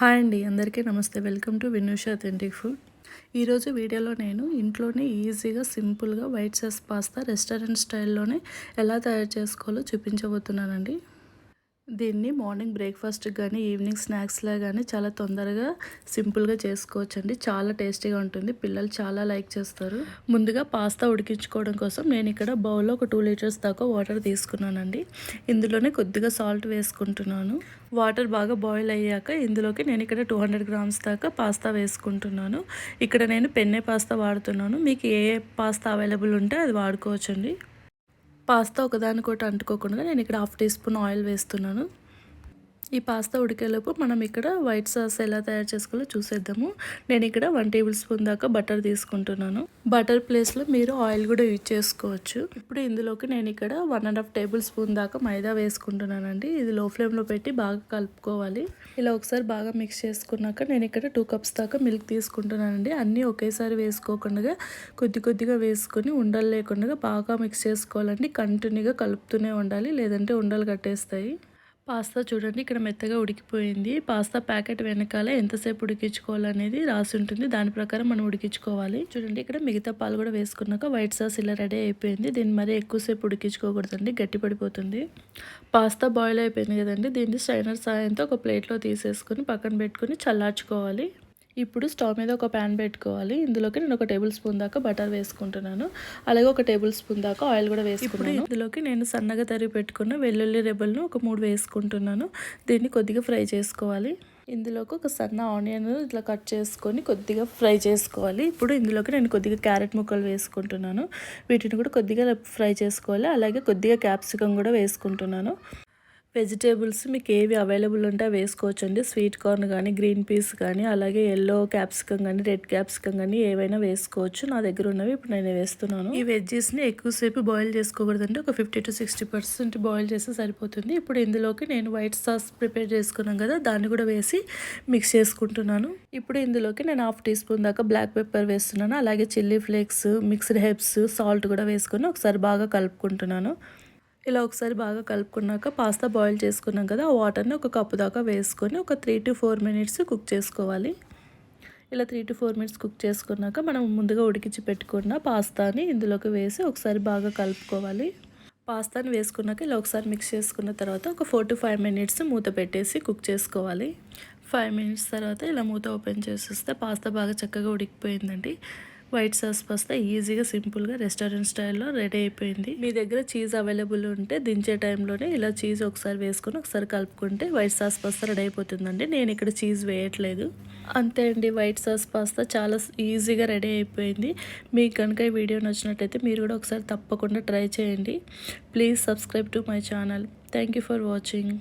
Hi అండి అందరికీ నమస్తే. Welcome to Vinusha authentic food. ఈరోజు వీడియోలో నేను ఇంట్లోనే ఈజీగా సింపుల్గా వైట్ సాస్ పాస్తా రెస్టారెంట్ స్టైల్లోనే ఎలా తయారు చేసుకోవాలో చూపించబోతున్నానండి. దీన్ని మార్నింగ్ బ్రేక్ఫాస్ట్ కానీ ఈవినింగ్ స్నాక్స్లా కానీ చాలా తొందరగా సింపుల్గా చేసుకోవచ్చండి. చాలా టేస్టీగా ఉంటుంది. పిల్లలు చాలా లైక్ చేస్తారు. ముందుగా పాస్తా ఉడికించుకోవడం కోసం నేను ఇక్కడ బౌల్లో ఒక టూ లీటర్స్ దాకా వాటర్ తీసుకున్నానండి. ఇందులోనే కొద్దిగా సాల్ట్ వేసుకుంటున్నాను. వాటర్ బాగా బాయిల్ అయ్యాక ఇందులోకి నేను ఇక్కడ టూ హండ్రెడ్ గ్రామ్స్ దాకా పాస్తా వేసుకుంటున్నాను. ఇక్కడ నేను పెన్నే పాస్తా వాడుతున్నాను. మీకు ఏ పాస్తా అవైలబుల్ ఉంటే అది వాడుకోవచ్చండి. పాస్తా ఒకదానికొకటి అంటుకోకుండా నేను ఇక్కడ హాఫ్ టీ స్పూన్ ఆయిల్ వేస్తున్నాను. ఈ పాస్తా ఉడికేలోపు మనం ఇక్కడ వైట్ సాస్ ఎలా తయారు చేసుకోవాలో చూసేద్దాము. నేను ఇక్కడ వన్ టేబుల్ స్పూన్ దాకా బటర్ తీసుకుంటున్నాను. బటర్ ప్లేస్లో మీరు ఆయిల్ కూడా యూజ్ చేసుకోవచ్చు. ఇప్పుడు ఇందులోకి నేను ఇక్కడ one and half tablespoon దాకా మైదా వేసుకుంటున్నానండి. ఇది లో ఫ్లేమ్లో పెట్టి బాగా కలుపుకోవాలి. ఇలా ఒకసారి బాగా మిక్స్ చేసుకున్నాక నేను ఇక్కడ టూ కప్స్ దాకా మిల్క్ తీసుకుంటున్నానండి. అన్నీ ఒకేసారి వేసుకోకుండా కొద్ది కొద్దిగా వేసుకొని ఉండలు లేకుండా బాగా మిక్స్ చేసుకోవాలండి. కంటిన్యూగా కలుపుతూనే ఉండాలి. లేదంటే ఉండలు కట్టేస్తాయి. పాస్తా చూడండి ఇక్కడ మెత్తగా ఉడికిపోయింది. పాస్తా ప్యాకెట్ వెనకాల ఎంతసేపు ఉడికించుకోవాలనేది రాసి ఉంటుంది. దాని ప్రకారం మనం ఉడికించుకోవాలి. చూడండి ఇక్కడ మిగతా పాలు కూడా వేసుకున్నాక వైట్ సాస్ ఇలా రెడీ అయిపోయింది. దీన్ని మరీ ఎక్కువసేపు ఉడికించుకోకూడదండి గట్టి పడిపోతుంది. పాస్తా బాయిల్ అయిపోయింది కదండి దీన్ని స్ట్రైనర్ సాయంతో ఒక ప్లేట్లో తీసేసుకొని పక్కన పెట్టుకుని చల్లార్చుకోవాలి. ఇప్పుడు స్టవ్ మీద ఒక ప్యాన్ పెట్టుకోవాలి. ఇందులోకి నేను ఒక టేబుల్ స్పూన్ దాకా బటర్ వేసుకుంటున్నాను. అలాగే ఒక టేబుల్ స్పూన్ దాకా ఆయిల్ కూడా వేసుకున్నాను. ఇందులోకి నేను సన్నగా తరిగి పెట్టుకున్న వెల్లుల్లి రెబ్బలను ఒక మూడు వేసుకుంటున్నాను. దీన్ని కొద్దిగా ఫ్రై చేసుకోవాలి. ఇందులోకి ఒక సన్న ఆనియన్ ఇట్లా కట్ చేసుకొని కొద్దిగా ఫ్రై చేసుకోవాలి. ఇప్పుడు ఇందులోకి నేను కొద్దిగా క్యారెట్ ముక్కలు వేసుకుంటున్నాను. వీటిని కూడా కొద్దిగా ఫ్రై చేసుకోవాలి. అలాగే కొద్దిగా క్యాప్సికం కూడా వేసుకుంటున్నాను. వెజిటేబుల్స్ మీకు ఏవి అవైలబుల్ ఉంటే వేసుకోవచ్చు అండి స్వీట్ కార్న్ కానీ గ్రీన్ పీస్ కానీ అలాగే ఎల్లో క్యాప్సికమ్ కానీ రెడ్ క్యాప్సికమ్ కానీ ఏవైనా వేసుకోవచ్చు. నా దగ్గర ఉన్నవి ఇప్పుడు నేను వేస్తున్నాను. ఈ వెజ్జెస్ని ఎక్కువసేపు బాయిల్ చేసుకోకూడదండి. ఒక fifty to sixty percent boil చేస్తే సరిపోతుంది. ఇప్పుడు ఇందులోకి నేను వైట్ సాస్ ప్రిపేర్ చేసుకున్నాం కదా దాన్ని కూడా వేసి మిక్స్ చేసుకుంటున్నాను. ఇప్పుడు ఇందులోకి నేను హాఫ్ టీ స్పూన్ దాకా బ్లాక్ పెప్పర్ వేస్తున్నాను. అలాగే chilli flakes mixed herbs salt కూడా వేసుకొని ఒకసారి బాగా కలుపుకుంటున్నాను. ఇలా ఒకసారి బాగా కలుపుకున్నాక పాస్తా బాయిల్ చేసుకున్నాం కదా ఆ వాటర్ని ఒక కప్పు దాకా వేసుకొని ఒక three to four minutes cook చేసుకోవాలి. ఇలా three to four minutes cook చేసుకున్నాక మనం ముందుగా ఉడికించి పెట్టుకున్న పాస్తాని ఇందులోకి వేసి ఒకసారి బాగా కలుపుకోవాలి. పాస్తాని వేసుకున్నాక ఇలా ఒకసారి మిక్స్ చేసుకున్న తర్వాత ఒక ఫోర్ టు ఫైవ్ మినిట్స్ మూత పెట్టేసి కుక్ చేసుకోవాలి. ఫైవ్ మినిట్స్ తర్వాత ఇలా మూత ఓపెన్ చేసేస్తే పాస్తా బాగా చక్కగా ఉడికిపోయిందండి. వైట్ సాస్ పాస్తా ఈజీగా సింపుల్గా రెస్టారెంట్ స్టైల్లో రెడీ అయిపోయింది. మీ దగ్గర చీజ్ అవైలబుల్ ఉంటే దించే టైంలోనే ఇలా చీజ్ ఒకసారి వేసుకొని ఒకసారి కలుపుకుంటే వైట్ సాస్ పాస్తా రెడీ అయిపోతుందండి. నేను ఇక్కడ చీజ్ వేయట్లేదు. అంతే అండి వైట్ సాస్ పాస్తా చాలా ఈజీగా రెడీ అయిపోయింది. మీకు కనుక ఈ వీడియో నచ్చినట్లయితే మీరు కూడా ఒకసారి తప్పకుండా ట్రై చేయండి. Please subscribe to my channel. Thank for watching.